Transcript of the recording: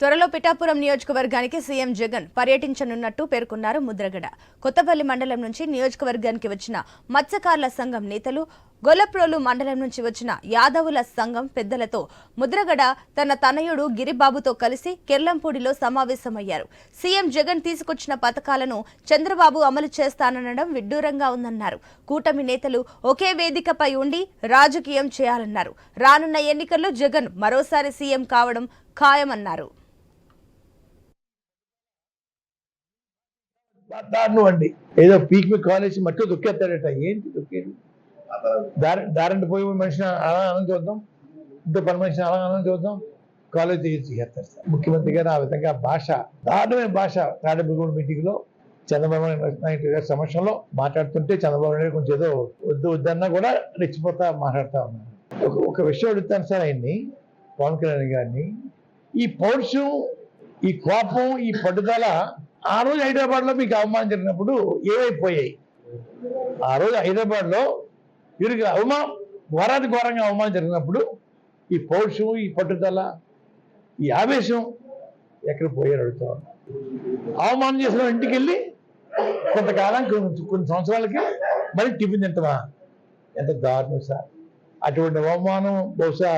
త్వరలో పిఠాపురం నియోజకవర్గానికి సీఎం జగన్ పర్యటించనున్నట్టు పేర్కొన్నారు ముద్రగడ. కొత్తపల్లి మండలం నుంచి నియోజకవర్గానికి వచ్చిన మత్స్యకారుల సంఘం నేతలు గొల్లప్రోలు మండలం నుంచి వచ్చిన యాదవుల సంఘం పెద్దలతో ముద్రగడ తన తనయుడు గిరిబాబుతో కలిసి కెర్లంపూడిలో సమావేశమయ్యారు. సీఎం జగన్ తీసుకొచ్చిన పథకాలను చంద్రబాబు అమలు చేస్తాననడం విడ్డూరంగా ఉందన్నారు. కూటమి నేతలు ఒకే వేదికపై ఉండి రాజకీయం చేయాలన్నారు. రానున్న ఎన్నికల్లో జగన్ మరోసారి సీఎం కావడం ఖాయమన్నారు. దారుణం అండి. ఏదో పీక్ మీ కాలేజ్ మట్టి దొక్కేస్తాడట ఏంటి దొక్కేది? దారి దారంట పోయి మనిషిని అలా అనం చూద్దాం. ఇంత పని మనిషిని అలా అనం చూద్దాం. College sir? ముఖ్యమంత్రి గారు ఆ విధంగా భాష దారుణమైన భాష తాడేపల్లిగూడ మీటింగ్లో చంద్రబాబు నాయుడు గారి సమక్షంలో మాట్లాడుతుంటే చంద్రబాబు నాయుడు కొంచెం ఏదో వద్దు వద్దన్నా కూడా రెచ్చిపోతా మాట్లాడుతా ఉన్నాను ఒక ఒక విషయం అడుగుతాను సార్ ఆయన్ని పవన్ కళ్యాణ్ గారిని. ఈ పౌరుషం ఈ కోపం ఈ పట్టుదల ఆ రోజు హైదరాబాద్లో మీకు అవమానం జరిగినప్పుడు ఏమైపోయాయి? ఆ రోజు హైదరాబాద్లో వీరికి అవమానం ఘోరాది ఘోరంగా అవమానం జరిగినప్పుడు ఈ పౌరుషం ఈ పట్టుదల ఈ ఆవేశం ఎక్కడ పోయారు అడుగుతా అవమానం చేసిన ఇంటికి వెళ్ళి కొంతకాలం కొన్ని కొన్ని సంవత్సరాలకి మళ్ళీ టిఫిన్ తింటామా ఎంత దారుణం సార్. అటువంటి అవమానం బహుశా